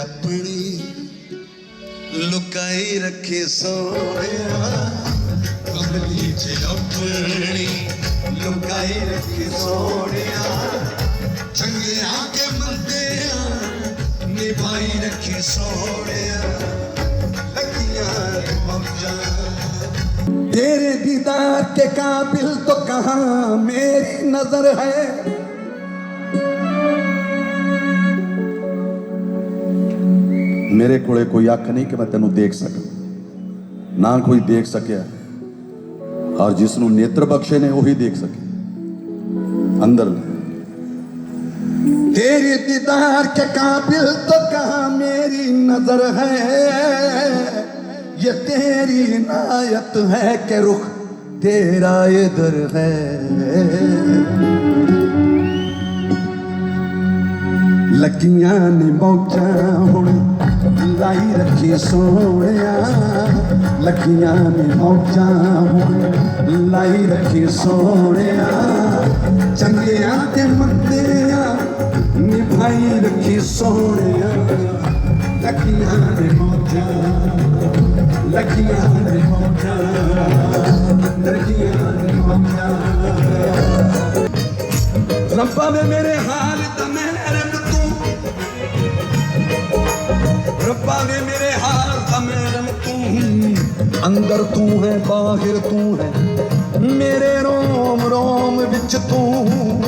ਕਮਲੀ ਚ ਆਪਣੀ ਲੁਕਾਈ ਰੱਖੇ ਸੋਹਣਿਆ ਕਮਲੀ ਚ ਆਪਣੀ ਲੁਕਾਈ ਰੱਖੇ ਸੋਹਣਿਆ ਚੰਗਿਆਂ ਕੇ ਮੰਦਿਆਂ ਨਿਭਾਈ ਰੱਖੇ ਸੋਹਣਿਆ ਲੱਗੀਆਂ ਮੌਜਾਂ तेरे दीदार के काबिल तो कहाँ मेरी नजर है ਮੇਰੇ ਕੋਲੇ ਕੋਈ ਅੱਖ ਨਹੀਂ ਕਿ ਮੈਂ ਤੈਨੂੰ ਦੇਖ ਸਕਾਂ ਨਾ ਕੋਈ ਦੇਖ ਸਕਿਆ ਔਰ ਜਿਸ ਨੂੰ ਨੇਤਰ ਬਖਸ਼ੇ ਨੇ ਉਹੀ ਦੇਖ ਸਕੇ ਅੰਦਰ तेरी दीदार के काबिल तो कहाँ मेरी नजर है ये तेरी नायत है कि रुख तेरा इधर है ਲੱਗੀਆਂ ਨੇ ਮੌਜਾਂ ਹੁਣ ਲਾਈ ਰੱਖੀ ਸੋਹਣਿਆ ਲੱਗੀਆਂ ਨੇ ਮੌਜਾਂ ਹੁਣ ਲਾਈ ਰੱਖੀ ਸੋਹਣਿਆ। ਚੰਗਿਆਂ ਤੇ ਮੰਦਿਆਂ ਨਿਭਾਈ ਰੱਖੀ ਸੋਹਣਿਆ ਲੱਗੀਆਂ ਨੇ ਮੌਜਾਂ ਲੱਗੀਆਂ ਨੇ ਮੌਜਾਂ ਲੱਗੀਆਂ ਨੇ ਮੌਜਾਂ। ਰੱਬਾ ਵੇ ਮੇਰੇ ਹਾਲ ਰੱਬਾ ਮੇਰੇ ਹਾਲ ਤਾਂ ਮਹਿਰਮ ਤੂੰ। ਅੰਦਰ ਤੂੰ ਹੈ, ਬਾਹਰ ਤੂੰ ਹੈ। ਮੇਰੇ ਰੋਮ ਰੋਮ ਵਿੱਚ ਤੂੰ।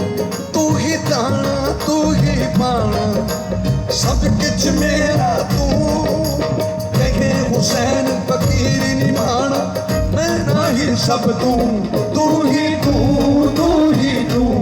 ਤੂੰ ਹੀ ਦਾਣਾ ਤੂੰ ਹੀ ਪਾਣਾ ਸਭ ਕੁਝ ਮੇਰਾ ਤੂੰ। ਕਹੇ ਹੁਸੈਨ, ਫਕੀਰ ਨਿਮਾਣਾ ਮੈਂ ਹੀ ਸਭ ਤੂੰ। ਤੂੰ ਹੀ ਤੂੰ ਤੂੰ ਹੀ ਤੂੰ।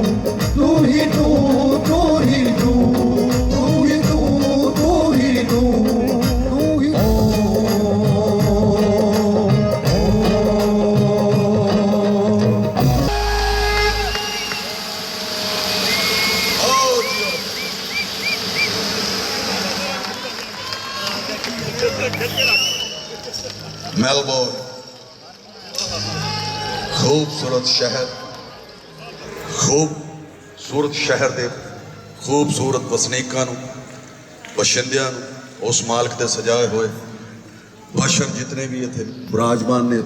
ਖੂਬਸੂਰਤ ਸ਼ਹਿਰ ਖੂਬਸੂਰਤ ਸ਼ਹਿਰ ਦੇ ਖੂਬਸੂਰਤ ਵਸਨੀਕਾਂ ਨੂੰ ਵਸਿੰਦਿਆਂ ਨੂੰ, ਉਸ ਮਾਲਕ ਦੇ ਸਜਾਏ ਹੋਏ ਬਸ਼ਰ ਜਿਤਨੇ ਵੀ ਇੱਥੇ ਵਿਰਾਜਮਾਨ ਨੇ,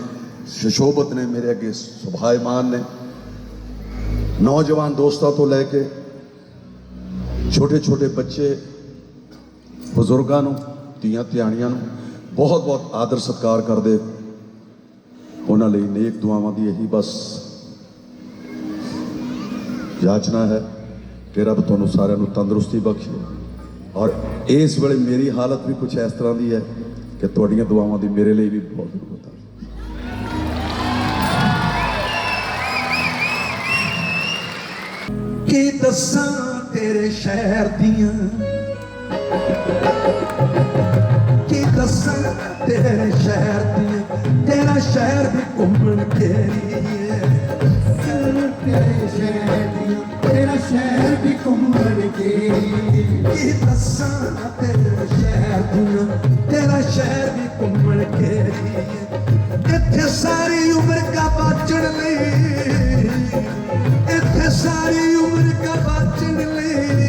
ਸ਼ਸ਼ੋਭਤ ਨੇ, ਮੇਰੇ ਅੱਗੇ ਸੁਭਾਇਮਾਨ ਨੇ, ਨੌਜਵਾਨ ਦੋਸਤਾਂ ਤੋਂ ਲੈ ਕੇ ਛੋਟੇ ਛੋਟੇ ਬੱਚੇ, ਬਜ਼ੁਰਗਾਂ ਨੂੰ ਧੀਆਂ ਧਿਆਣੀਆਂ ਨੂੰ ਬਹੁਤ ਬਹੁਤ ਆਦਰ ਸਤਿਕਾਰ ਕਰਦੇ ਉਹਨਾਂ ਲਈ ਨੇਕ ਦੁਆਵਾਂ ਦੀ ਇਹੀ ਬਸ ਯਾਚਨਾ ਹੈ ਕਿ ਰੱਬ ਤੁਹਾਨੂੰ ਸਾਰਿਆਂ ਨੂੰ ਤੰਦਰੁਸਤੀ ਬਖਸ਼ੇ। ਔਰ ਇਸ ਵੇਲੇ ਮੇਰੀ ਹਾਲਤ ਵੀ ਕੁਝ ਇਸ ਤਰ੍ਹਾਂ ਦੀ ਹੈ ਕਿ ਤੁਹਾਡੀਆਂ ਦੁਆਵਾਂ ਦੀ ਮੇਰੇ ਲਈ ਵੀ ਬਹੁਤ ਜ਼ਰੂਰਤ ਹੈ। ਕੀ ਦੱਸਾਂ ਤੇਰੇ ਸ਼ਹਿਰ ਦੀਆਂ ਕੀ ਦੱਸਾਂ ਤੇਰੇ ਸ਼ਹਿਰ ਦੀਆਂ ਤੇਰਾ ਸ਼ਹਿਰ ਵੀ ਘੁੰਮਣ ਫੇਰੀ ਹੈ। ਤੇਰੇ ਸ਼ਹਿਰ ਦੀਆਂ ਤੇਰਾ ਸ਼ਹਿਰ ਵੀ ਘੁੰਮਣ ਫੇਰੀ ਕੀ ਦੱਸਾਂ ਤੇਰੇ ਸ਼ਹਿਰ ਦੀਆਂ ਤੇਰਾ ਸ਼ਹਿਰ ਵੀ ਘੁੰਮਣ ਫੇਰੀ ਹੈ। ਇੱਥੇ ਸਾਰੀ ਉਮਰ ਕਾ ਬਾਚਣ ਲਈ, ਇੱਥੇ ਸਾਰੀ ਉਮਰ ਕਾ ਬਾਚਣ ਲਈ।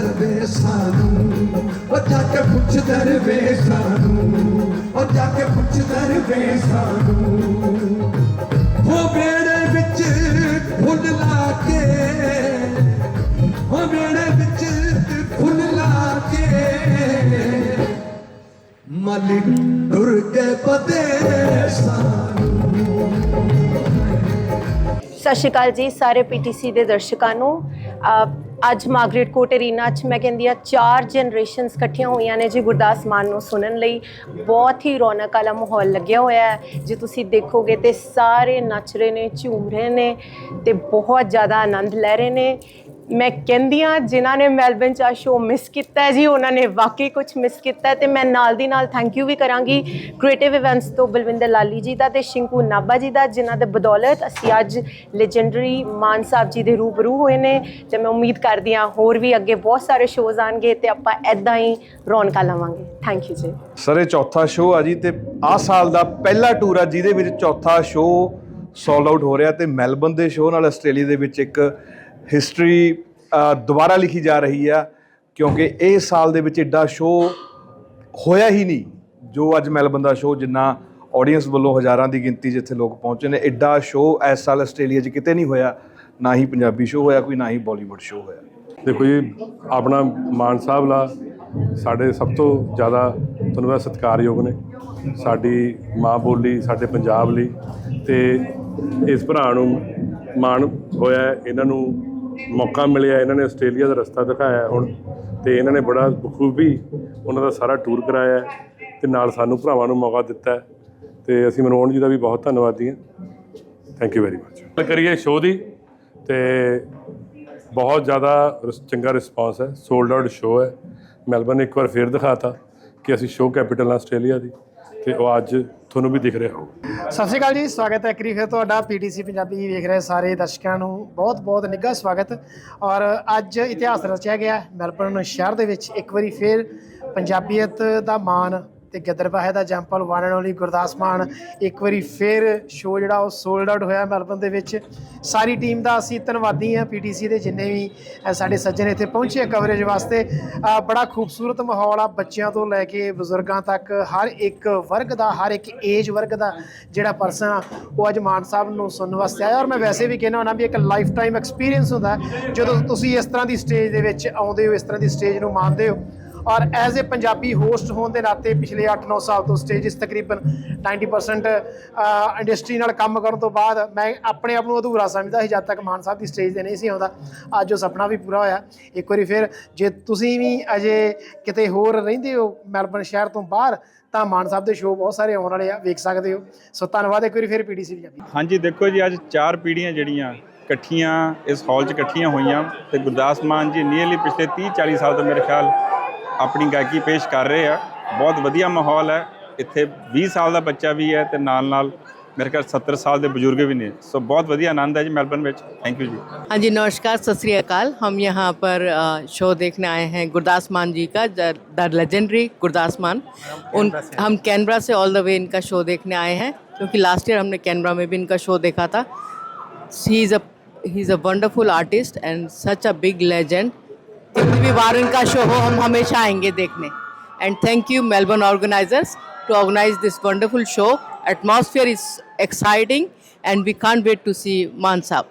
ਦਰਵੇਸ਼ਾਂ ਨੂੰ ਉਹ ਜਾ ਕੇ ਪੁੱਛ ਦਰਵੇਸ਼ਾਂ ਨੂੰ ਉਹ ਜਾ ਕੇ ਪੁੱਛ ਦਰਵੇਸ਼ਾਂ ਨੂੰ ਉਹ ਬੇੜੇ ਵਿੱਚ ਫੁੱਲ ਲਾ ਕੇ ਉਹ ਬੇੜੇ ਵਿੱਚ ਫੁੱਲ ਲਾ ਕੇ। ਮਾਲਿਕ ਸਤਿ ਸ਼੍ਰੀ ਅਕਾਲ ਜੀ ਸਾਰੇ ਪੀਟੀਸੀ ਦੇ ਦਰਸ਼ਕਾਂ ਨੂੰ। ਅੱਜ ਮਾਰਗਰੇਟ ਕੋਟ ਅਰੀਨਾ 'ਚ ਮੈਂ ਕਹਿੰਦੀ ਆ ਚਾਰ ਜਨਰੇਸ਼ਨਸ ਇਕੱਠੀਆਂ ਹੋਈਆਂ ਨੇ ਜੀ ਗੁਰਦਾਸ ਮਾਨ ਨੂੰ ਸੁਣਨ ਲਈ। ਬਹੁਤ ਹੀ ਰੌਣਕ ਵਾਲਾ ਮਾਹੌਲ ਲੱਗਿਆ ਹੋਇਆ ਹੈ। ਜੇ ਤੁਸੀਂ ਦੇਖੋਗੇ ਤੇ ਸਾਰੇ ਨੱਚ ਰਹੇ ਨੇ, ਝੂਮ ਰਹੇ ਨੇ ਤੇ ਬਹੁਤ ਜ਼ਿਆਦਾ ਆਨੰਦ ਲੈ ਰਹੇ ਨੇ। ਮੈਂ ਕਹਿੰਦੀ ਹਾਂ, ਜਿਨ੍ਹਾਂ ਨੇ ਮੈਲਬਨ ਚ ਆ ਸ਼ੋਅ ਮਿਸ ਕੀਤਾ ਹੈ ਜੀ, ਉਹਨਾਂ ਨੇ ਵਾਕਈ ਕੁਝ ਮਿਸ ਕੀਤਾ ਹੈ ਤੇ ਮੈਂ ਨਾਲ ਦੀ ਨਾਲ ਥੈਂਕ ਯੂ ਵੀ ਕਰਾਂਗੀ। ਕ੍ਰੀਏਟਿਵ ਇਵੈਂਟਸ ਤੋਂ ਬਲਵਿੰਦਰ ਲਾਲੀ ਜੀ ਦਾ ਤੇ ਸ਼ਿੰਕੂ ਨਾਭਾ ਜੀ ਦਾ, ਜਿਨ੍ਹਾਂ ਦੇ ਬਦੌਲਤ ਅਸੀਂ ਅੱਜ ਲੈਜੈਂਡਰੀ ਮਾਨ ਸਾਹਿਬ ਜੀ ਦੇ ਰੂਬਰੂ ਹੋਏ ਨੇ। ਤੇ ਮੈਂ ਉਮੀਦ ਕਰਦੀ ਹਾਂ ਹੋਰ ਵੀ ਅੱਗੇ ਬਹੁਤ ਸਾਰੇ ਸ਼ੋਜ਼ ਆਣਗੇ ਤੇ ਆਪਾਂ ਐਦਾਂ ਹੀ ਰੌਣਕਾਂ ਲਾਵਾਂਗੇ। ਥੈਂਕ ਯੂ ਜੀ। ਸਰ, ਇਹ ਚੌਥਾ ਸ਼ੋਅ ਆ ਜੀ ਤੇ ਆਹ ਸਾਲ ਦਾ ਪਹਿਲਾ ਟੂਰ ਆ ਜਿਹਦੇ ਵਿੱਚ ਚੌਥਾ ਸ਼ੋਅ ਸੋਲਡ ਆਊਟ ਹੋ ਰਿਹਾ ਤੇ ਮੈਲਬਨ ਦੇ ਸ਼ੋਅ ਨਾਲ ਆਸਟ੍ਰੇਲੀਆ ਦੇ ਵਿੱਚ ਇੱਕ ਹਿਸਟਰੀ ਦੁਬਾਰਾ ਲਿਖੀ ਜਾ ਰਹੀ ਆ, ਕਿਉਂਕਿ ਇਹ ਸਾਲ ਦੇ ਵਿੱਚ ਐਡਾ ਸ਼ੋਅ ਹੋਇਆ ਹੀ ਨਹੀਂ, ਜੋ ਅੱਜ ਮੈਲਬਨ ਦਾ ਸ਼ੋਅ ਜਿੰਨਾ ਆਡੀਅנס ਵੱਲੋਂ ਹਜ਼ਾਰਾਂ ਦੀ ਗਿਣਤੀ ਜਿੱਥੇ ਲੋਕ ਪਹੁੰਚੇ ਨੇ ਐਡਾ ਸ਼ੋਅ ਇਸ ਸਾਲ ਆਸਟ੍ਰੇਲੀਆ 'ਚ ਕਿਤੇ ਨਹੀਂ ਹੋਇਆ, ਨਾ ਹੀ ਪੰਜਾਬੀ ਸ਼ੋਅ ਹੋਇਆ ਕੋਈ, ਨਾ ਹੀ ਬਾਲੀਵੁੱਡ ਸ਼ੋਅ ਹੋਇਆ। ਦੇਖੋ ਜੀ, ਆਪਣਾ ਮਾਨ ਸਾਹਿਬ ਲਾ, ਸਾਡੇ ਸਭ ਤੋਂ ਜ਼ਿਆਦਾ ਤੁਹਾਨੂੰ ਪਤਾ ਸਤਿਕਾਰਯੋਗ ਨੇ, ਸਾਡੀ ਮਾਂ ਬੋਲੀ, ਸਾਡੇ ਪੰਜਾਬ ਲਈ, ਤੇ ਇਸ ਭਰਾ ਨੂੰ ਮਾਣ ਹੋਇਆ ਇਹਨਾਂ ਨੂੰ ਮੌਕਾ ਮਿਲਿਆ, ਇਹਨਾਂ ਨੇ ਆਸਟ੍ਰੇਲੀਆ ਦਾ ਰਸਤਾ ਦਿਖਾਇਆ ਹੁਣ, ਤੇ ਇਹਨਾਂ ਨੇ ਬੜਾ ਬਖੂਬੀ ਉਹਨਾਂ ਦਾ ਸਾਰਾ ਟੂਰ ਕਰਾਇਆ ਹੈ ਤੇ ਨਾਲ ਸਾਨੂੰ ਭਰਾਵਾਂ ਨੂੰ ਮੌਕਾ ਦਿੱਤਾ ਹੈ, ਤੇ ਅਸੀਂ ਮਨੋਹਰ ਜੀ ਦਾ ਵੀ ਬਹੁਤ ਧੰਨਵਾਦੀ ਹਾਂ ਥੈਂਕ ਯੂ ਵੈਰੀ ਮੱਚ ਗੱਲ ਕਰੀਏ ਸ਼ੋਅ ਦੀ, ਤੇ ਬਹੁਤ ਜ਼ਿਆਦਾ ਰਿਸ- ਚੰਗਾ ਰਿਸਪਾਂਸ ਹੈ ਸੋਲਡ ਆਊਟ ਸ਼ੋਅ ਹੈ। ਮੈਲਬਨ ਨੇ ਇੱਕ ਵਾਰ ਫੇਰ ਦਿਖਾਤਾ ਕਿ ਅਸੀਂ ਸ਼ੋਅ ਕੈਪੀਟਲ ਆ ਆਸਟ੍ਰੇਲੀਆ ਦੀ। ਤੇ ਉਹ ਅੱਜ ਤੁਹਾਨੂੰ ਵੀ ਦਿਖ ਰਿਹਾ ਹੋਊਗਾ। ਸਤਿ ਸ਼੍ਰੀ ਅਕਾਲ ਜੀ, ਸਵਾਗਤ ਹੈ ਕਰੀ ਫਿਰ ਤੁਹਾਡਾ ਪੀਟੀਸੀ ਪੰਜਾਬੀ ਵੇਖ ਰਹੇ ਸਾਰੇ ਦਰਸ਼ਕਾਂ ਨੂੰ। ਬਹੁਤ ਬਹੁਤ ਨਿੱਘਾ ਸਵਾਗਤ। ਔਰ ਅੱਜ ਇਤਿਹਾਸ ਰਚਿਆ ਗਿਆ ਹੈ। ਮੈਲਬਰਨ ਸ਼ਹਿਰ ਦੇ ਵਿੱਚ। ਇੱਕ ਵਾਰੀ ਫਿਰ ਪੰਜਾਬੀਅਤ ਦਾ ਮਾਣ ਤੇ ਗਿੱਦੜਬਾਹੇ ਦਾ ਜੰਪਲ one and only Gurdas Maan ਇੱਕ ਵਾਰੀ ਫਿਰ ਸ਼ੋਅ ਜਿਹੜਾ ਉਹ ਸੋਲਡ ਆਊਟ ਹੋਇਆ ਮੈਲਬਰਨ ਦੇ ਵਿੱਚ। ਸਾਰੀ ਟੀਮ ਦਾ ਅਸੀਂ ਧੰਨਵਾਦੀ ਹਾਂ ਪੀਟੀਸੀ ਦੇ ਜਿੰਨੇ ਵੀ ਸਾਡੇ ਸੱਜਣ ਇੱਥੇ ਪਹੁੰਚੇ ਕਵਰੇਜ ਵਾਸਤੇ। ਬੜਾ ਖੂਬਸੂਰਤ ਮਾਹੌਲ ਆ ਬੱਚਿਆਂ ਤੋਂ ਲੈ ਕੇ ਬਜ਼ੁਰਗਾਂ ਤੱਕ। ਹਰ ਇੱਕ ਵਰਗ ਦਾ, ਹਰ ਇੱਕ ਏਜ ਵਰਗ ਦਾ ਜਿਹੜਾ ਪਰਸਨ ਆ, ਉਹ ਅੱਜ ਮਾਨ ਸਾਹਿਬ ਨੂੰ ਸੁਣਨ ਵਾਸਤੇ ਆਇਆ। ਔਰ ਮੈਂ ਵੈਸੇ ਵੀ ਕਹਿੰਦਾ ਹੁੰਦਾ ਵੀ ਇੱਕ ਲਾਈਫ ਟਾਈਮ ਐਕਸਪੀਰੀਅੰਸ ਹੁੰਦਾ। ਜਦੋਂ ਤੁਸੀਂ ਇਸ ਤਰ੍ਹਾਂ ਦੀ ਸਟੇਜ ਦੇ ਵਿੱਚ ਆਉਂਦੇ ਹੋ, ਇਸ ਤਰ੍ਹਾਂ ਦੀ ਸਟੇਜ ਨੂੰ ਮਾਣਦੇ ਹੋ ਔਰ ਐਜ਼ ਅ ਪੰਜਾਬੀ ਹੋਸਟ ਹੋਣ ਦੇ ਨਾਤੇ ਪਿਛਲੇ 8-9 ਸਾਲ ਤੋਂ ਸਟੇਜਸ ਤਕਰੀਬਨ 90% ਇੰਡਸਟਰੀ ਨਾਲ ਕੰਮ ਕਰਨ ਤੋਂ ਬਾਅਦ ਮੈਂ ਆਪਣੇ ਆਪ ਨੂੰ ਅਧੂਰਾ ਸਮਝਦਾ ਸੀ, ਜਦ ਤੱਕ ਮਾਨ ਸਾਹਿਬ ਦੀ ਸਟੇਜ ਤੇ ਨਹੀਂ ਸੀ ਆਉਂਦਾ। ਅੱਜ ਉਹ ਸੁਪਨਾ ਵੀ ਪੂਰਾ ਹੋਇਆ। ਇੱਕ ਵਾਰੀ ਫਿਰ ਜੇ ਤੁਸੀਂ ਵੀ ਅਜੇ ਕਿਤੇ ਹੋਰ ਰਹਿੰਦੇ ਹੋ ਮੈਲਬਨ ਸ਼ਹਿਰ ਤੋਂ ਬਾਹਰ, ਤਾਂ ਮਾਨ ਸਾਹਿਬ ਦੇ ਸ਼ੋਅ ਬਹੁਤ ਸਾਰੇ ਆਉਣ ਵਾਲੇ ਆ, ਵੇਖ ਸਕਦੇ ਹੋ। ਸੋ ਧੰਨਵਾਦ ਇੱਕ ਵਾਰੀ ਫਿਰ ਪੀਡੀਸੀ ਪੰਜਾਬੀ ਹਾਂਜੀ, ਦੇਖੋ ਜੀ, ਅੱਜ ਚਾਰ ਪੀੜ੍ਹੀਆਂ ਜਿਹੜੀਆਂ ਇਕੱਠੀਆਂ ਇਸ ਹਾਲ 'ਚ ਇਕੱਠੀਆਂ ਹੋਈਆਂ ਤੇ ਗੁਰਦਾਸ ਮਾਨ ਜੀ ਨੀਅਰਲੀ ਪਿਛਲੇ 30 40 ਸਾਲ ਤੋਂ ਮੇਰੇ ਖਿਆਲ ਆਪਣੀ ਗਾਇਕੀ ਪੇਸ਼ ਕਰ ਰਹੇ ਆ ਬਹੁਤ ਵਧੀਆ ਮਾਹੌਲ ਹੈ ਇੱਥੇ 20 ਸਾਲ ਦਾ ਬੱਚਾ ਵੀ ਹੈ ਤੇ ਨਾਲ ਨਾਲ ਮੇਰੇ ਖਿਆਲ 70 ਸਾਲ ਦੇ ਬਜ਼ੁਰਗ ਵੀ ਨੇ ਸੋ ਬਹੁਤ ਵਧੀਆ ਆਨੰਦ ਹੈ ਜੀ ਮੈਲਬਨ ਵਿੱਚ ਥੈਂਕ ਯੂ ਜੀ हाँ जी नमस्कार सत श्री अकाल हम यहाँ पर अ, शो देखने आए हैं गुरदास मान जी का द लेजेंडरी गुरदास मान उन हम कैनबरा से ऑल द वे इनका शो देखने आए हैं क्योंकि लास्ट ईयर हमने कैनबरा में भी इनका शो देखा था he is a he is a wonderful artist and such a big legend कितनी भी बार इनका शो हो हम हमेशा आएंगे देखने and thank you Melbourne organisers to organise this wonderful show atmosphere is exciting and we can't wait to see Mann साहब